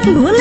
i don't Bulan.